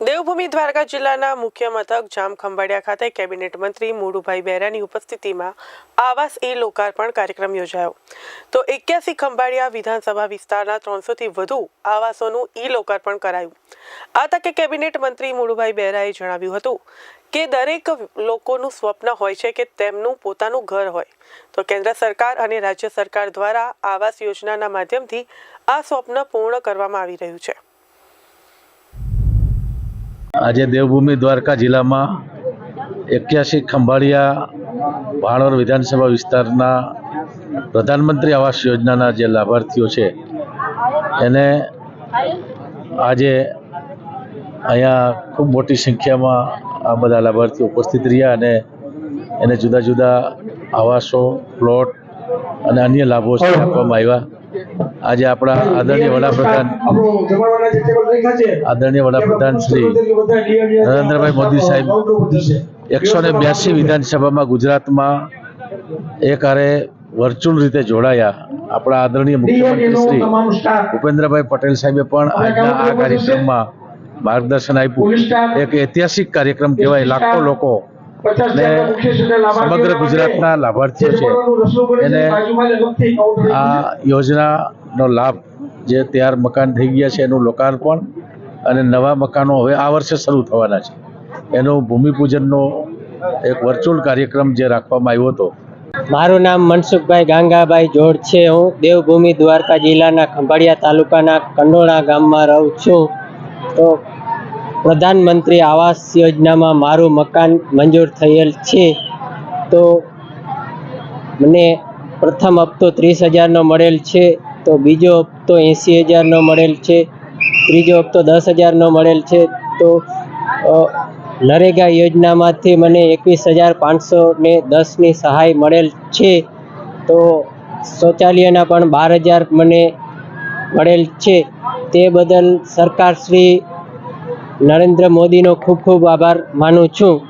દેવભૂમિ દ્વારકા જિલ્લાના મુખ્ય મથક જામખંભાળિયા ખાતે કેબિનેટ મંત્રી મોડુભાઈ બેરાની ઉપસ્થિતિમાં આવાસ એ લોકાર્પણ કાર્યક્રમ યોજાયો. તો એક્યાસી ખંભાળિયા વિધાનસભા વિસ્તારના ત્રણસોથી વધુ આવાસોનું ઈ લોકાર્પણ કરાયું. આ તકે કેબિનેટ મંત્રી મોડુભાઈ બેરાએ જણાવ્યું હતું કે દરેક લોકોનું સ્વપ્ન હોય છે કે તેમનું પોતાનું ઘર હોય. તો કેન્દ્ર સરકાર અને રાજ્ય સરકાર દ્વારા આવાસ યોજનાના માધ્યમથી આ સ્વપ્ન પૂર્ણ કરવામાં આવી રહ્યું છે. આજે દેવભૂમિ દ્વારકા જિલ્લામાં એક્યાસી ખંભાળિયા ભાણોર વિધાનસભા વિસ્તારના પ્રધાનમંત્રી આવાસ યોજનાના જે લાભાર્થીઓ છે એને આજે અહીંયા ખૂબ મોટી સંખ્યામાં આ બધા લાભાર્થીઓ ઉપસ્થિત રહ્યા અને એને જુદા જુદા આવાસો પ્લોટ અને અન્ય લાભો આપવામાં આવ્યા. આજે આપણા આદરણીય વડાપ્રધાન આદરણીય વડાપ્રધાન શ્રી નરેન્દ્રભાઈ મોદી સાહેબ એકસો ને બ્યાસી વિધાનસભામાં ગુજરાતમાં એક હારે વર્ચ્યુઅલ રીતે જોડાયા આપણા આદરણીય મુખ્યમંત્રી શ્રી ભૂપેન્દ્રભાઈ પટેલ સાહેબે પણ આજના આ કાર્યક્રમમાં માર્ગદર્શન આપ્યું. એક ઐતિહાસિક કાર્યક્રમ કહેવાય લાખો લોકો સમગ્ર ગુજરાતના લાભાર્થીઓ છે. એને આ યોજનાનો લાભ જે તૈયાર મકાન થઈ ગયા છે એનું લોકાર્પણ અને નવા મકાનો હવે આ વર્ષે શરૂ થવાના છે. એનું ભૂમિપૂજનનો એક વર્ચ્યુઅલ કાર્યક્રમ જે રાખવામાં આવ્યો હતો. મારું નામ મનસુખભાઈ ગાંગાભાઈ જોડ છે. હું દેવભૂમિ દ્વારકા જિલ્લાના ખંભાળિયા તાલુકાના કંડોળા ગામમાં રહું છું. તો પ્રધાનમંત્રી આવાસ યોજનામાં મારું મકાન મંજૂર થયેલ છે, તો મને પ્રથમ હપ્તો ત્રીસ હજારનો મળેલ છે, તો બીજો હપ્તો એંસી હજારનો મળેલ છે, ત્રીજો હપ્તો દસ હજારનો મળેલ છે, તો નરેગા યોજનામાંથી મને એકવીસ હજાર પાંચસો ને દસની સહાય મળેલ છે, તો શૌચાલયના પણ બાર હજાર મને મળેલ છે, તે બદલ સરકાર શ્રી નરેન્દ્ર મોદીનો ખૂબ ખૂબ આભાર માનું છું.